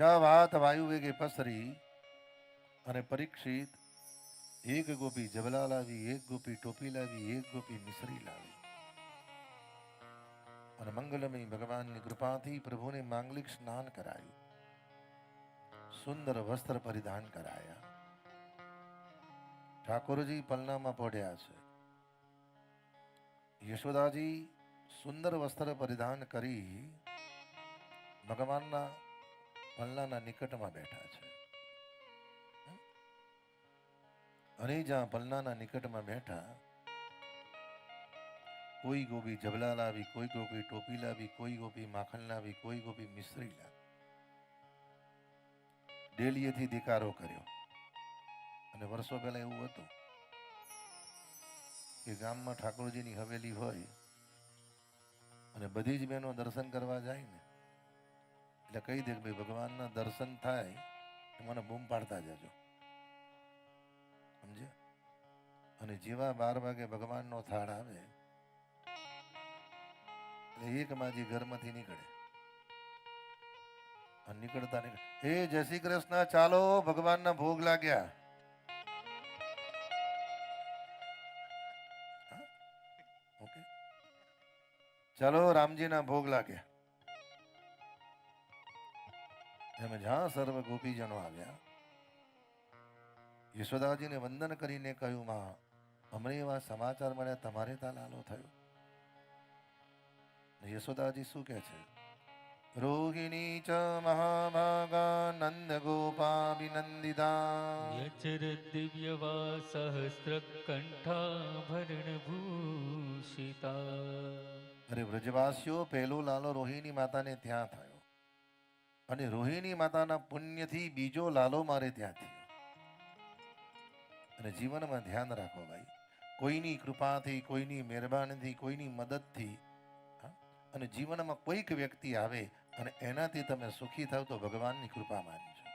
જ્યાં વાત વાયુ વેગે પસરી અને પરીક્ષિત એક ગોપી જબલા લાવી, એક ગોપી ટોપી લાવી, એક ગોપી મિશ્રી લાવી. અને મંગલમય ભગવાનની કૃપાથી પ્રભુને માંગલિક સ્નાન કરાયું. સુંદર વસ્ત્ર પરિધાન કરાયા. ઠાકોરજી પલનામાં પડ્યા છે. યશોદાજી સુંદર વસ્ત્ર પરિધાન કરી ભગવાનના પલનાના નિકટમાં બેઠા છે. અને જ્યાં પલનાના નિકટમાં બેઠા, કોઈ ગોપી જબલા લાવી, કોઈ ગોપી ટોપી લાવી, કોઈ ગોપી માખણ લાવી, કોઈ ગોપી મિશ્રી લાવી. ડેલીએથી દેકારો કર્યો. અને વર્ષો પહેલા એવું હતું કે ગામમાં ઠાકોરજીની હવેલી હોય અને બધી જ બહેનો દર્શન કરવા જાય ને એટલે કહી દે કે ભાઈ, ભગવાનના દર્શન થાય તો મને બૂમ પાડતા જજો. સમજે અને જેવા બાર વાગે ભગવાનનો થાળ આવે એટલે એક માજી ઘરમાંથી નીકળે. અને નીકળતા નીકળે. હે જય શ્રી કૃષ્ણ, ચાલો, ભગવાનના ભોગ લાગ્યા? ચાલો, રામજીના ભોગ લાગ્યા. એમ જ્યાં સર્વ ગોપીજનો આવ્યા. યશોદાજીને વંદન કરીને કહ્યું માં અમને એવા સમાચાર મળ્યા તમારે ત્યાં લાલો થયો. યશોદાજી શું કહે છે? રોહિણી ચ મહાભાગા નંદ ગોપાભિનંદિતા યચર દિવ્યવા સહસ્ર કંઠાભરણ ભૂષિતા અરે વ્રજવાસીઓ પહેલો લાલો રોહિણી માતાને ત્યાં થાય. અને રોહિણી માતાના પુણ્યથી બીજો લાલો મારે ત્યાં થયો. અને જીવનમાં ધ્યાન રાખો ભાઈ, કોઈની કૃપાથી, કોઈની મહેરબાનીથી, કોઈની મદદથી અને જીવનમાં કોઈક વ્યક્તિ આવે અને એનાથી તમે સુખી થાવ તો ભગવાનની કૃપા માનજો.